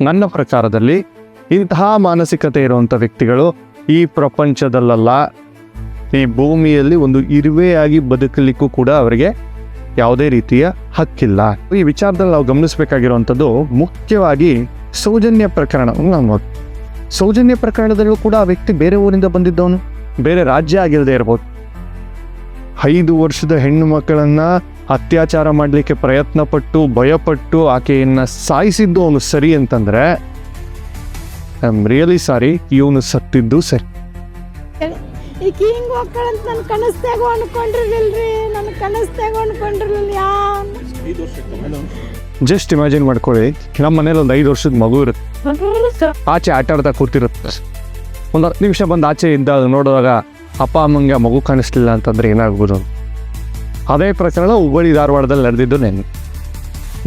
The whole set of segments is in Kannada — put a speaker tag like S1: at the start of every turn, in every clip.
S1: ನನ್ನ ಪ್ರಕಾರದಲ್ಲಿ ಇಂತಹ ಮಾನಸಿಕತೆ ಇರುವಂಥ ವ್ಯಕ್ತಿಗಳು ಈ ಪ್ರಪಂಚದಲ್ಲಲ್ಲ ಈ ಭೂಮಿಯಲ್ಲಿ ಒಂದು ಇರುವೆಯಾಗಿ ಬದುಕಲಿಕ್ಕೂ ಕೂಡ ಅವರಿಗೆ ಯಾವುದೇ ರೀತಿಯ ಹಕ್ಕಿಲ್ಲ. ಈ ವಿಚಾರದಲ್ಲಿ ನಾವು ಗಮನಿಸಬೇಕಾಗಿರುವಂಥದ್ದು ಮುಖ್ಯವಾಗಿ ಸೌಜನ್ಯ ಪ್ರಕರಣವನ್ನು ನಾವು ಸೌಜನ್ಯ ಪ್ರಕರಣದಲ್ಲೂ ಕೂಡ ಆ ವ್ಯಕ್ತಿ ಬೇರೆ ಊರಿಂದ ಬಂದಿದ್ದವನು, ಬೇರೆ ರಾಜ್ಯ ಆಗಿರದೇ ಇರ್ಬೋದು. ಐದು ವರ್ಷದ ಹೆಣ್ಣು ಮಕ್ಕಳನ್ನ ಅತ್ಯಾಚಾರ ಮಾಡಲಿಕ್ಕೆ ಪ್ರಯತ್ನ ಪಟ್ಟು ಭಯಪಟ್ಟು ಆಕೆಯನ್ನು ಸಾಯಿಸಿದ್ದು ಅವನು ಸರಿ ಅಂತಂದರೆ ಐ ಆಮ್ ರಿಯಲಿ ಸಾರಿ ಇವನು ಸತ್ತಿದ್ದು ಸರಿ.
S2: ಈಗ ಹಿಂಗೆ ಹೋಗ್ಕಳಂತ ನನ್ನ ಕನಸ್ದಾಗ ಅನ್ಕೊಂಡಿರ್ಲಿಲ್ರಿ ನನ್ನ ಕನಸ್ದಾಗ ಅನ್ಕೊಂಡಿರ್ಲಿಲ್ಲ ಯಾ
S1: ಜಸ್ಟ್ ಇಮ್ಯಾಜಿನ್ ಮಾಡ್ಕೊಳ್ಳಿ ನಮ್ಮ ಮನೇಲಿ ಒಂದು ಐದು ವರ್ಷದ ಮಗು ಇರುತ್ತೆ. ಆಚೆ ಆಟ ಆಡ್ತಾ ಕೂತಿರುತ್ತೆ. ಒಂದು ಹತ್ತು ನಿಮಿಷ ಬಂದು ಆಚೆ ಇದ್ದಾಗ ನೋಡಿದಾಗ ಅಪ್ಪ ಅಮ್ಮಂಗೆ ಮಗು ಕಾಣಿಸ್ಲಿಲ್ಲ ಅಂತಂದ್ರೆ ಏನಾಗ್ಬೋದು? ಅದೇ ಪ್ರಕರಣ ಹುಬ್ಬಳ್ಳಿ ಧಾರವಾಡದಲ್ಲಿ ನಡೆದಿದ್ದು ನೆನ್ನೆ.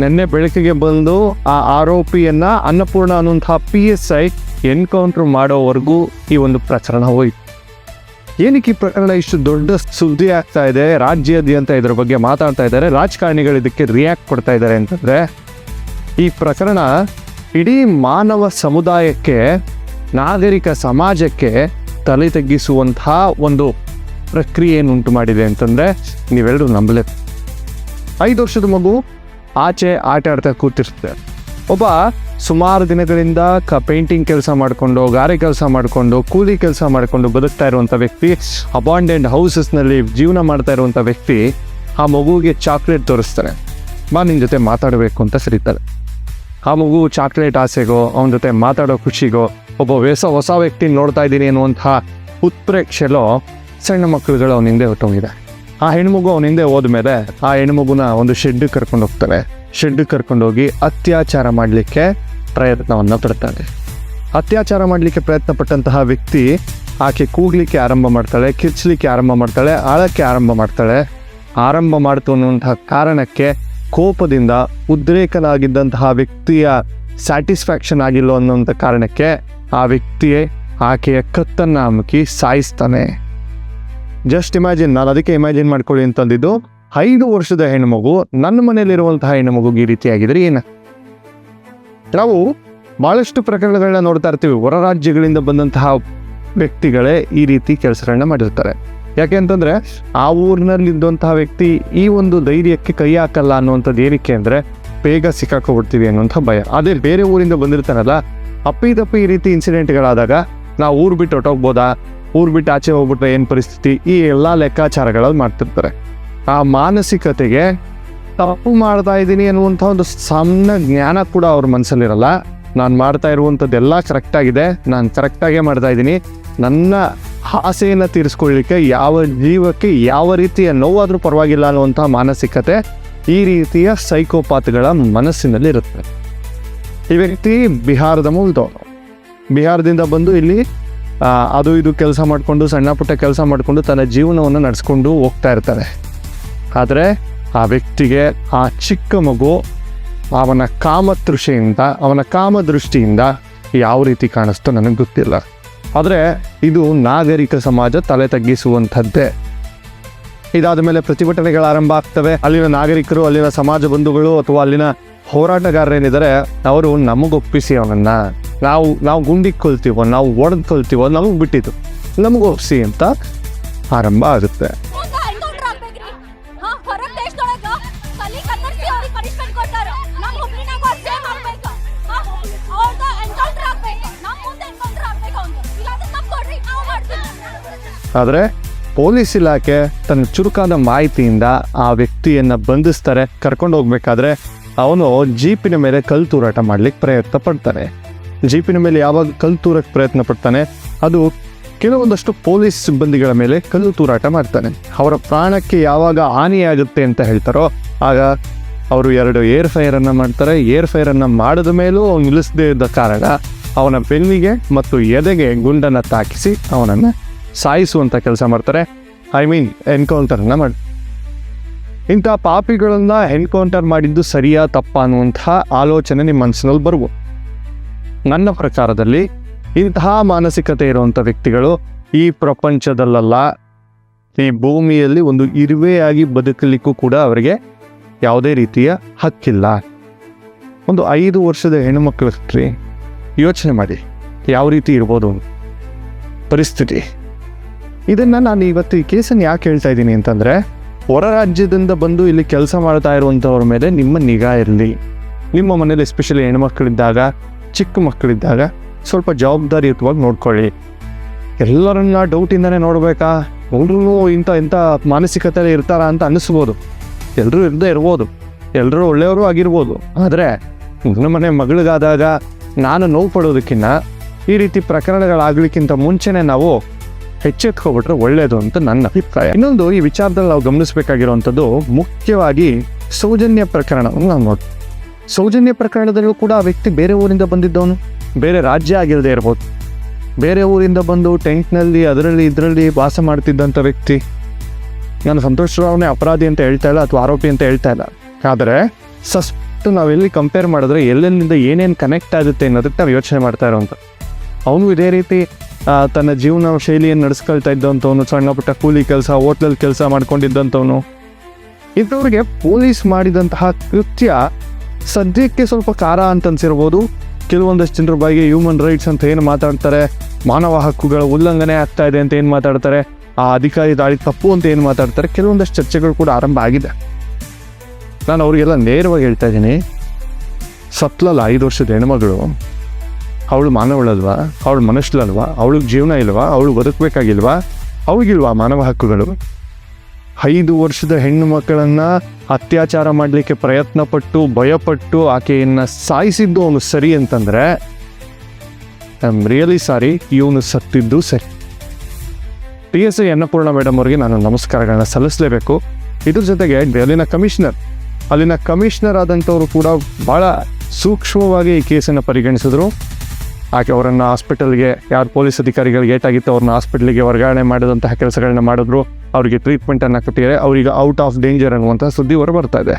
S1: ನಿನ್ನೆ ಬೆಳಕಿಗೆ ಬಂದು ಆ ಆರೋಪಿಯನ್ನ ಅನ್ನಪೂರ್ಣ ಅನ್ನುವಂತಹ ಪಿ ಎಸ್ ಐ ಎನ್ಕೌಂಟರ್ ಮಾಡೋವರೆಗೂ ಈ ಒಂದು ಪ್ರಕರಣ ಹೋಯಿತು. ಏನಕ್ಕೆ ಈ ಪ್ರಕರಣ ಇಷ್ಟು ದೊಡ್ಡ ಸುದ್ದಿ ಆಗ್ತಾ ಇದೆ? ರಾಜ್ಯಾದ್ಯಂತ ಇದರ ಬಗ್ಗೆ ಮಾತಾಡ್ತಾ ಇದ್ದಾರೆ. ರಾಜಕಾರಣಿಗಳು ಇದಕ್ಕೆ ರಿಯಾಕ್ಟ್ ಕೊಡ್ತಾ ಇದ್ದಾರೆ ಅಂತಂದ್ರೆ, ಈ ಪ್ರಕರಣ ಇಡೀ ಮಾನವ ಸಮುದಾಯಕ್ಕೆ, ನಾಗರಿಕ ಸಮಾಜಕ್ಕೆ ತಲೆ ತಗ್ಗಿಸುವಂತಹ ಒಂದು ಪ್ರಕ್ರಿಯೆಯನ್ನುಂಟು ಮಾಡಿದೆ ಅಂತಂದರೆ ನೀವೆಲ್ಲರೂ ನಂಬಲೇ. ಐದು ವರ್ಷದ ಮಗು ಆಚೆ ಆಟ ಆಡ್ತಾ ಕೂತಿರ್ತದೆ ಒಬ್ಬ ಸುಮಾರು ದಿನಗಳಿಂದ ಕ ಪೇಂಟಿಂಗ್ ಕೆಲಸ ಮಾಡಿಕೊಂಡು, ಗಾರೆ ಕೆಲಸ ಮಾಡಿಕೊಂಡು, ಕೂಲಿ ಕೆಲಸ ಮಾಡಿಕೊಂಡು ಬದುಕ್ತಾ ಇರುವಂಥ ವ್ಯಕ್ತಿ, ಅಬಾಂಡೆಂಟ್ ಹೌಸಸ್ನಲ್ಲಿ ಜೀವನ ಮಾಡ್ತಾ ಇರುವಂಥ ವ್ಯಕ್ತಿ ಆ ಮಗುವಿಗೆ ಚಾಕ್ಲೇಟ್ ತೋರಿಸ್ತಾರೆ ಬಾ ನಿನ್ನ ಜೊತೆ ಮಾತಾಡಬೇಕು ಅಂತ ಸರಿತಾರೆ. ಆ ಮಗು ಚಾಕ್ಲೇಟ್ ಆಸೆಗೋ, ಅವನ ಜೊತೆ ಮಾತಾಡೋ ಖುಷಿಗೋ, ಒಬ್ಬ ಹೊಸ ಹೊಸ ವ್ಯಕ್ತಿ ನೋಡ್ತಾ ಇದ್ದೀನಿ ಅನ್ನುವಂತಹ ಉತ್ಪ್ರೇಕ್ಷೆಲೋ ಸಣ್ಣ ಮಕ್ಕಳುಗಳು ಅವನ ಹಿಂದೆ ಹೊಟ್ಟೋಗಿದೆ ಆ ಹೆಣ್ಮಗು ಅವನ ಹಿಂದೆ ಹೋದ್ಮೇಲೆ ಆ ಹೆಣ್ಮಗುನ ಒಂದು ಶೆಡ್ ಕರ್ಕೊಂಡು ಹೋಗ್ತಾರೆ ಶೆಡ್ ಕರ್ಕೊಂಡೋಗಿ ಅತ್ಯಾಚಾರ ಮಾಡಲಿಕ್ಕೆ ಪ್ರಯತ್ನವನ್ನು ಪಡ್ತಾನೆ. ಅತ್ಯಾಚಾರ ಮಾಡಲಿಕ್ಕೆ ಪ್ರಯತ್ನ ಪಟ್ಟಂತಹ ವ್ಯಕ್ತಿ ಆಕೆ ಕೂಗ್ಲಿಕ್ಕೆ ಆರಂಭ ಮಾಡ್ತಾಳೆ, ಕಿರ್ಚ್ಲಿಕ್ಕೆ ಆರಂಭ ಮಾಡ್ತಾಳೆ, ಆಳಕ್ಕೆ ಆರಂಭ ಮಾಡ್ತಾಳೆ. ಆರಂಭ ಮಾಡ್ತು ಅನ್ನುವಂತಹ ಕಾರಣಕ್ಕೆ ಕೋಪದಿಂದ ಉದ್ರೇಕನಾಗಿದ್ದಂತಹ ವ್ಯಕ್ತಿಯ ಸ್ಯಾಟಿಸ್ಫ್ಯಾಕ್ಷನ್ ಆಗಿಲ್ಲ ಅನ್ನುವಂಥ ಕಾರಣಕ್ಕೆ ಆ ವ್ಯಕ್ತಿಯೇ ಆಕೆಯ ಕತ್ತನ್ನು ಅಮುಕಿ ಸಾಯಿಸ್ತಾನೆ. ಜಸ್ಟ್ ಇಮ್ಯಾಜಿನ್ ನಾನು ಅದಕ್ಕೆ ಇಮ್ಯಾಜಿನ್ ಮಾಡ್ಕೊಳ್ಳಿ ಅಂತಂದಿದ್ದು, ಐದು ವರ್ಷದ ಹೆಣ್ಮಗು, ನನ್ನ ಮನೆಯಲ್ಲಿರುವಂತಹ ಹೆಣ್ಮಗುಗೆ ಈ ರೀತಿಯಾಗಿದ್ರೆ ಏನು? ನಾವು ಭಾಳಷ್ಟು ಪ್ರಕರಣಗಳನ್ನ ನೋಡ್ತಾ ಇರ್ತೀವಿ. ಹೊರ ರಾಜ್ಯಗಳಿಂದ ಬಂದಂತಹ ವ್ಯಕ್ತಿಗಳೇ ಈ ರೀತಿ ಕೆಲಸಗಳನ್ನ ಮಾಡಿರ್ತಾರೆ. ಯಾಕೆ ಅಂತಂದ್ರೆ, ಆ ಊರಿನಲ್ಲಿದ್ದಂತಹ ವ್ಯಕ್ತಿ ಈ ಒಂದು ಧೈರ್ಯಕ್ಕೆ ಕೈ ಹಾಕಲ್ಲ ಅನ್ನುವಂಥದ್ದು ಏನಕ್ಕೆ ಅಂದ್ರೆ ಬೇಗ ಸಿಕ್ಕಾಕೊಬಿಡ್ತೀವಿ ಅನ್ನುವಂಥ ಭಯ. ಅದೇ ಬೇರೆ ಊರಿಂದ ಬಂದಿರ್ತಾರಲ್ಲ ಅಪ್ಪಿ ತಪ್ಪಿ ಈ ರೀತಿ ಇನ್ಸಿಡೆಂಟ್ಗಳಾದಾಗ ನಾವು ಊರು ಬಿಟ್ಟು ಹೊಟ್ಟೋಗ್ಬೋದಾ ಊರು ಬಿಟ್ಟು ಆಚೆ ಹೋಗ್ಬಿಟ್ರೆ ಏನು ಪರಿಸ್ಥಿತಿ? ಈ ಎಲ್ಲ ಲೆಕ್ಕಾಚಾರಗಳಲ್ಲಿ ಮಾಡ್ತಿರ್ತಾರೆ. ಆ ಮಾನಸಿಕತೆಗೆ ತಪ್ಪು ಮಾಡ್ತಾ ಇದ್ದೀನಿ ಅನ್ನುವಂಥ ಒಂದು ಸಣ್ಣ ಜ್ಞಾನ ಕೂಡ ಅವ್ರ ಮನಸ್ಸಲ್ಲಿರಲ್ಲ ನಾನು ಮಾಡ್ತಾ ಇರುವಂಥದ್ದೆಲ್ಲ ಕರೆಕ್ಟಾಗಿದೆ ನಾನು ಕರೆಕ್ಟಾಗೇ ಮಾಡ್ತಾ ಇದ್ದೀನಿ. ನನ್ನ ಆಸೆಯನ್ನು ತೀರಿಸ್ಕೊಳ್ಳಿಕ್ಕೆ ಯಾವ ಜೀವಕ್ಕೆ ಯಾವ ರೀತಿಯ ನೋವಾದರೂ ಪರವಾಗಿಲ್ಲ ಅನ್ನುವಂಥ ಮಾನಸಿಕತೆ ಈ ರೀತಿಯ ಸೈಕೋಪಾತ್ಗಳ ಮನಸ್ಸಿನಲ್ಲಿ ಇರುತ್ತೆ ಈ ವ್ಯಕ್ತಿ ಬಿಹಾರದ ಮೂಲದವನು. ಬಿಹಾರದಿಂದ ಬಂದು ಇಲ್ಲಿ ಅದು ಇದು ಕೆಲಸ ಮಾಡಿಕೊಂಡು, ಸಣ್ಣ ಪುಟ್ಟ ಕೆಲಸ ಮಾಡಿಕೊಂಡು ತನ್ನ ಜೀವನವನ್ನು ನಡೆಸ್ಕೊಂಡು ಹೋಗ್ತಾ ಇರ್ತಾನೆ ಆದರೆ ಆ ವ್ಯಕ್ತಿಗೆ ಆ ಚಿಕ್ಕ ಮಗು ಅವನ ಕಾಮತೃಷೆಯಿಂದ, ಅವನ ಕಾಮದೃಷ್ಟಿಯಿಂದ ಯಾವ ರೀತಿ ಕಾಣಿಸ್ತೋ ನನಗೆ ಗೊತ್ತಿಲ್ಲ. ಆದರೆ ಇದು ನಾಗರಿಕ ಸಮಾಜ ತಲೆ ತಗ್ಗಿಸುವಂಥದ್ದೇ. ಇದಾದ ಮೇಲೆ ಪ್ರತಿಭಟನೆಗಳು ಆರಂಭ ಆಗ್ತವೆ. ಅಲ್ಲಿನ ನಾಗರಿಕರು, ಅಲ್ಲಿನ ಸಮಾಜ ಬಂಧುಗಳು ಅಥವಾ ಅಲ್ಲಿನ ಹೋರಾಟಗಾರರೇನಿದ್ದಾರೆ, ಅವರು ನಮಗೊಪ್ಪಿಸಿ ಅವನನ್ನ. ನಾವು ನಾವು ಗುಂಡಿ ಕೊಲ್ತೀವೋ ನಾವು ಒಡೆದು ಕೊಲ್ತೀವೋ ನಮಗೆ ಬಿಟ್ಟಿದ್ದು. ನಮಗೆ ಒಪ್ಸಿ ಅಂತ ಆರಂಭ ಆಗುತ್ತೆ. ಆದರೆ ಪೊಲೀಸ್ ಇಲಾಖೆ ತನ್ನ ಚುರುಕಾದ ಮಾಹಿತಿಯಿಂದ ಆ ವ್ಯಕ್ತಿಯನ್ನು ಬಂಧಿಸ್ತಾರೆ. ಕರ್ಕೊಂಡು ಹೋಗ್ಬೇಕಾದ್ರೆ ಅವನು ಜೀಪಿನ ಮೇಲೆ ಕಲ್ಲು ತೂರಾಟ ಮಾಡ್ಲಿಕ್ಕೆ ಪ್ರಯತ್ನ ಪಡ್ತಾನೆ ಜೀಪಿನ ಮೇಲೆ ಯಾವಾಗ ಕಲ್ಲು ತೂರಕ್ಕೆ ಪ್ರಯತ್ನ ಪಡ್ತಾನೆ, ಅದು ಕೆಲವೊಂದಷ್ಟು ಪೊಲೀಸ್ ಸಿಬ್ಬಂದಿಗಳ ಮೇಲೆ ಕಲ್ಲು ತೂರಾಟ ಮಾಡ್ತಾನೆ. ಅವರ ಪ್ರಾಣಕ್ಕೆ ಯಾವಾಗ ಹಾನಿಯಾಗುತ್ತೆ ಅಂತ ಹೇಳ್ತಾರೋ, ಆಗ ಅವರು ಎರಡು ಏರ್ ಫೈರನ್ನು ಮಾಡ್ತಾರೆ. ಏರ್ ಫೈರನ್ನು ಮಾಡಿದ ಮೇಲೂ ಅವ್ನು ನಿಲ್ಲಿಸದೇ ಇದ್ದ ಕಾರಣ ಅವನ ಬೆನ್ನಿಗೆ ಮತ್ತು ಎದೆಗೆ ಗುಂಡನ್ನು ತಾಕಿಸಿ ಅವನನ್ನು ಸಾಯಿಸುವಂಥ ಕೆಲಸ ಮಾಡ್ತಾರೆ. ಐ ಮೀನ್ ಎನ್ಕೌಂಟರ್ನ ಮಾಡಿ, ಇಂಥ ಪಾಪಿಗಳನ್ನ ಎನ್ಕೌಂಟರ್ ಮಾಡಿದ್ದು ಸರಿಯಾ ತಪ್ಪ ಅನ್ನುವಂತಹ ಆಲೋಚನೆ ನಿಮ್ಮ ಮನಸ್ಸಿನಲ್ಲಿ ಬರ್ಬೋದು ನನ್ನ ಪ್ರಕಾರದಲ್ಲಿ ಇಂತಹ ಮಾನಸಿಕತೆ ಇರುವಂಥ ವ್ಯಕ್ತಿಗಳು ಈ ಪ್ರಪಂಚದಲ್ಲಲ್ಲ ಈ ಭೂಮಿಯಲ್ಲಿ ಒಂದು ಇರುವೆಯಾಗಿ ಬದುಕಲಿಕ್ಕೂ ಕೂಡ ಅವರಿಗೆ ಯಾವುದೇ ರೀತಿಯ ಹಕ್ಕಿಲ್ಲ. ಒಂದು ಐದು ವರ್ಷದ ಹೆಣ್ಣುಮಕ್ಕಳು ರೀ ಯೋಚನೆ ಮಾಡಿ, ಯಾವ ರೀತಿ ಇರ್ಬೋದು ಪರಿಸ್ಥಿತಿ? ಇದನ್ನು ನಾನು ಇವತ್ತು ಈ ಕೇಸನ್ನು ಯಾಕೆ ಹೇಳ್ತಾ ಇದ್ದೀನಿ ಅಂತಂದರೆ, ಹೊರ ರಾಜ್ಯದಿಂದ ಬಂದು ಇಲ್ಲಿ ಕೆಲಸ ಮಾಡ್ತಾ ಇರುವಂಥವ್ರ ಮೇಲೆ ನಿಮ್ಮ ನಿಗಾ ಇರಲಿ. ನಿಮ್ಮ ಮನೇಲಿ ಎಸ್ಪೆಷಲಿ ಹೆಣ್ಮಕ್ಳಿದ್ದಾಗ ಚಿಕ್ಕ ಮಕ್ಕಳಿದ್ದಾಗ ಸ್ವಲ್ಪ ಜವಾಬ್ದಾರಿಯುತವಾಗಿ ನೋಡ್ಕೊಳ್ಳಿ. ಎಲ್ಲರನ್ನ ಡೌಟಿಂದನೇ ನೋಡಬೇಕಾ? ಎಲ್ಲರೂ ಇಂಥ ಇಂಥ ಮಾನಸಿಕತೆ ಇರ್ತಾರ ಅಂತ ಅನ್ನಿಸ್ಬೋದು. ಎಲ್ಲರೂ ಇರದೇ ಇರ್ಬೋದು. ಎಲ್ಲರೂ ಒಳ್ಳೆಯವರು ಆಗಿರ್ಬೋದು. ಆದರೆ ಮನೆ ಮಗಳಿಗಾದಾಗ ನಾನು ನೋವು ಪಡೋದಕ್ಕಿಂತ ಈ ರೀತಿ ಪ್ರಕರಣಗಳಾಗಲಿಕ್ಕಿಂತ ಮುಂಚೆನೇ ನಾವು ಹೆಚ್ಚೆತ್ಕೊಬಿಟ್ರೆ ಒಳ್ಳೆಯದು ಅಂತ ನನ್ನ ಅಭಿಪ್ರಾಯ. ಇನ್ನೊಂದು ಈ ವಿಚಾರದಲ್ಲಿ ನಾವು ಗಮನಿಸಬೇಕಾಗಿರುವಂಥದ್ದು ಮುಖ್ಯವಾಗಿ ಸೌಜನ್ಯ ಪ್ರಕರಣವನ್ನು ನಾವು ನೋಡಿ ಸೌಜನ್ಯ ಪ್ರಕರಣದಲ್ಲೂ ಕೂಡ ಆ ವ್ಯಕ್ತಿ ಬೇರೆ ಊರಿಂದ ಬಂದಿದ್ದವನು. ಬೇರೆ ರಾಜ್ಯ ಆಗಿರದೇ ಇರ್ಬೋದು. ಬೇರೆ ಊರಿಂದ ಬಂದು ಟೆಂಟ್ನಲ್ಲಿ ಅದರಲ್ಲಿ, ಇದರಲ್ಲಿ ವಾಸ ಮಾಡ್ತಿದ್ದಂಥ ವ್ಯಕ್ತಿ. ನಾನು ಸಂತೋಷ್ ರಾವ್ನೇ ಅಪರಾಧಿ ಅಂತ ಹೇಳ್ತಾ ಇಲ್ಲ ಅಥವಾ ಆರೋಪಿ ಅಂತ ಹೇಳ್ತಾ ಇಲ್ಲ. ಆದರೆ ಸಸ್ಪೆಕ್ಟ್ ನಾವೆಲ್ಲಿ ಕಂಪೇರ್ ಮಾಡಿದ್ರೆ ಎಲ್ಲೆಲ್ಲಿಂದ ಏನೇನು ಕನೆಕ್ಟ್ ಆಗುತ್ತೆ ಅನ್ನೋದಕ್ಕೆ ನಾವು ಯೋಚನೆ ಮಾಡ್ತಾ ಇರೋಂಥ ಅವನು ಇದೇ ರೀತಿ ತನ್ನ ಜೀವನ ಶೈಲಿಯನ್ನು ನಡೆಸ್ಕೊಳ್ತಾ ಇದ್ದಂಥವನು, ಸಣ್ಣ ಪುಟ್ಟ ಕೂಲಿ ಕೆಲಸ ಹೋಟ್ಲಲ್ಲಿ ಕೆಲಸ ಮಾಡ್ಕೊಂಡಿದ್ದಂಥವನು. ಇಂಥವ್ರಿಗೆ ಪೊಲೀಸ್ ಮಾಡಿದಂತಹ ಕೃತ್ಯ ಸದ್ಯಕ್ಕೆ ಸ್ವಲ್ಪ ಖಾರ ಅಂತ ಅನ್ಸಿರ್ಬೋದು. ಕೆಲವೊಂದಷ್ಟು ಜನರ ಬಗ್ಗೆ ಹ್ಯೂಮನ್ ರೈಟ್ಸ್ ಅಂತ ಏನು ಮಾತಾಡ್ತಾರೆ, ಮಾನವ ಹಕ್ಕುಗಳ ಉಲ್ಲಂಘನೆ ಆಗ್ತಾ ಇದೆ ಅಂತ ಏನು ಮಾತಾಡ್ತಾರೆ, ಆ ಅಧಿಕಾರಿ ದಾಳಿ ತಪ್ಪು ಅಂತ ಏನು ಮಾತಾಡ್ತಾರೆ, ಕೆಲವೊಂದಷ್ಟು ಚರ್ಚೆಗಳು ಕೂಡ ಆರಂಭ ಆಗಿದೆ. ನಾನು ಅವರಿಗೆಲ್ಲ ನೇರವಾಗಿ ಹೇಳ್ತಾ ಇದ್ದೀನಿ. ಸತ್ಲಲ್ಲ ಐದು ವರ್ಷದ ಹೆಣ್ಮಗಳು, ಅವಳು ಮಾನವಳಲ್ವಾ, ಅವಳು ಮನುಷ್ಯಳಲ್ವಾ, ಅವಳಿಗೆ ಜೀವನ ಇಲ್ವಾ, ಅವಳು ಬದುಕಬೇಕಾಗಿಲ್ವಾ ಅವಳಿಗಿಲ್ವಾ ಮಾನವ ಹಕ್ಕುಗಳು? ಐದು ವರ್ಷದ ಹೆಣ್ಣು ಮಕ್ಕಳನ್ನ ಅತ್ಯಾಚಾರ ಮಾಡಲಿಕ್ಕೆ ಪ್ರಯತ್ನ ಪಟ್ಟು ಭಯಪಟ್ಟು ಆಕೆಯನ್ನು ಸಾಯಿಸಿದ್ದು ಅವನು ಸರಿ ಅಂತಂದರೆ ಐ ಆಮ್ ರಿಯಲಿ ಸಾರಿ ಇವನು ಸತ್ತಿದ್ದು ಸರಿ. T S I Annapurna madam ಅವರಿಗೆ ನಾನು ನಮಸ್ಕಾರಗಳನ್ನ ಸಲ್ಲಿಸಲೇಬೇಕು. ಇದ್ರ ಜೊತೆಗೆ ಅಲ್ಲಿನ ಕಮಿಷನರ್ ಅಲ್ಲಿನ ಕಮಿಷನರ್ ಆದಂಥವರು ಕೂಡ ಭಾಳ ಸೂಕ್ಷ್ಮವಾಗಿ ಈ ಕೇಸನ್ನು ಪರಿಗಣಿಸಿದ್ರು. ಆಕೆ ಅವರನ್ನು ಹಾಸ್ಪಿಟಲ್ಗೆ, ಯಾರು ಪೊಲೀಸ್ ಅಧಿಕಾರಿಗಳಿಗೆ ಏಟಾಗಿತ್ತು ಅವ್ರನ್ನ ಹಾಸ್ಪಿಟ್ಲಿಗೆ ವರ್ಗಾವಣೆ ಮಾಡಿದಂತಹ ಕೆಲಸಗಳನ್ನ ಮಾಡಿದ್ರು. ಅವರಿಗೆ ಟ್ರೀಟ್ಮೆಂಟನ್ನು ಕೊಟ್ಟಿದ್ದಾರೆ. ಅವರಿಗೆ ಔಟ್ ಆಫ್ ಡೇಂಜರ್ ಅನ್ನುವಂಥ ಸುದ್ದಿ ಹೊರ ಬರ್ತಾ ಇದೆ.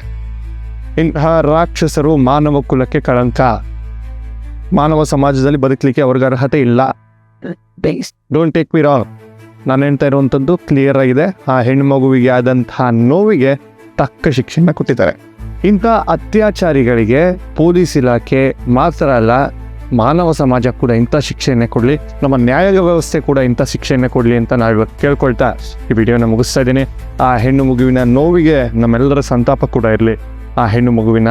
S1: ಇಂತಹ ರಾಕ್ಷಸರು ಮಾನವ ಕುಲಕ್ಕೆ ಕಳಂಕ. ಮಾನವ ಸಮಾಜದಲ್ಲಿ ಬದುಕಲಿಕ್ಕೆ ಅವ್ರಿಗೆ ಅರ್ಹತೆ ಇಲ್ಲ. ಡೋಂಟ್ ಟೇಕ್ ಮಿ ರಾಂಗ್ ನಾನು ಹೇಳ್ತಾ ಇರುವಂಥದ್ದು ಕ್ಲಿಯರ್ ಆಗಿದೆ. ಆ ಹೆಣ್ಣು ಮಗುವಿಗೆ ಆದಂತಹ ನೋವಿಗೆ ತಕ್ಕ ಶಿಕ್ಷೆನ ಕೊಟ್ಟಿದ್ದಾರೆ. ಇಂಥ ಅತ್ಯಾಚಾರಿಗಳಿಗೆ ಪೊಲೀಸ್ ಇಲಾಖೆ ಮಾತ್ರ ಅಲ್ಲ ಮಾನವ ಸಮಾಜ ಕೂಡ ಇಂಥ ಶಿಕ್ಷೆಯನ್ನೇ ಕೊಡಲಿ, ನಮ್ಮ ನ್ಯಾಯ ವ್ಯವಸ್ಥೆ ಕೂಡ ಇಂಥ ಶಿಕ್ಷೆಯನ್ನೇ ಕೊಡಲಿ ಅಂತ ನಾವು ಇವಾಗ ಕೇಳ್ಕೊಳ್ತಾ ಈ ವಿಡಿಯೋನ ಮುಗಿಸ್ತಾ ಇದ್ದೀನಿ. ಆ ಹೆಣ್ಣು ಮಗುವಿನ ನೋವಿಗೆ ನಮ್ಮೆಲ್ಲರ ಸಂತಾಪ ಕೂಡ ಇರಲಿ. ಆ ಹೆಣ್ಣು ಮಗುವಿನ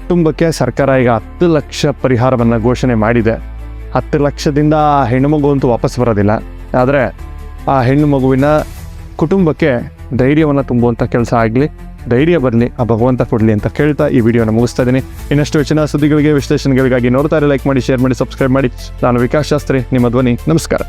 S1: ಕುಟುಂಬಕ್ಕೆ ಸರ್ಕಾರ ಈಗ ಹತ್ತು ಲಕ್ಷ ಪರಿಹಾರವನ್ನು ಘೋಷಣೆ ಮಾಡಿದೆ. ಹತ್ತು ಲಕ್ಷದಿಂದ ಆ ಹೆಣ್ಣು ಮಗು ಅಂತೂ ವಾಪಸ್ ಬರೋದಿಲ್ಲ. ಆದರೆ ಆ ಹೆಣ್ಣು ಮಗುವಿನ ಕುಟುಂಬಕ್ಕೆ ಧೈರ್ಯವನ್ನು ತುಂಬುವಂಥ ಕೆಲಸ ಆಗಲಿ. ಧೈರ್ಯ ಬರಲಿ ಆ ಭಗವಂತ ಕೊಡಲಿ ಅಂತ ಕೇಳ್ತಾ ಈ ವಿಡಿಯೋನ ಮುಗಿಸ್ತಾ ಇದ್ದೀನಿ ಇನ್ನಷ್ಟು ಹೆಚ್ಚಿನ ಸುದ್ದಿಗಳಿಗೆ, ವಿಶ್ಲೇಷಣೆಗಳಿಗಾಗಿ ನೋಡ್ತಾರೆ ಲೈಕ್ ಮಾಡಿ ಶೇರ್ ಮಾಡಿ ಸಬ್ಸ್ಕ್ರೈಬ್ ಮಾಡಿ. ನಾನು ವಿಕಾಸ್ ಶಾಸ್ತ್ರಿ, ನಿಮ್ಮ ಧ್ವನಿ, ನಮಸ್ಕಾರ.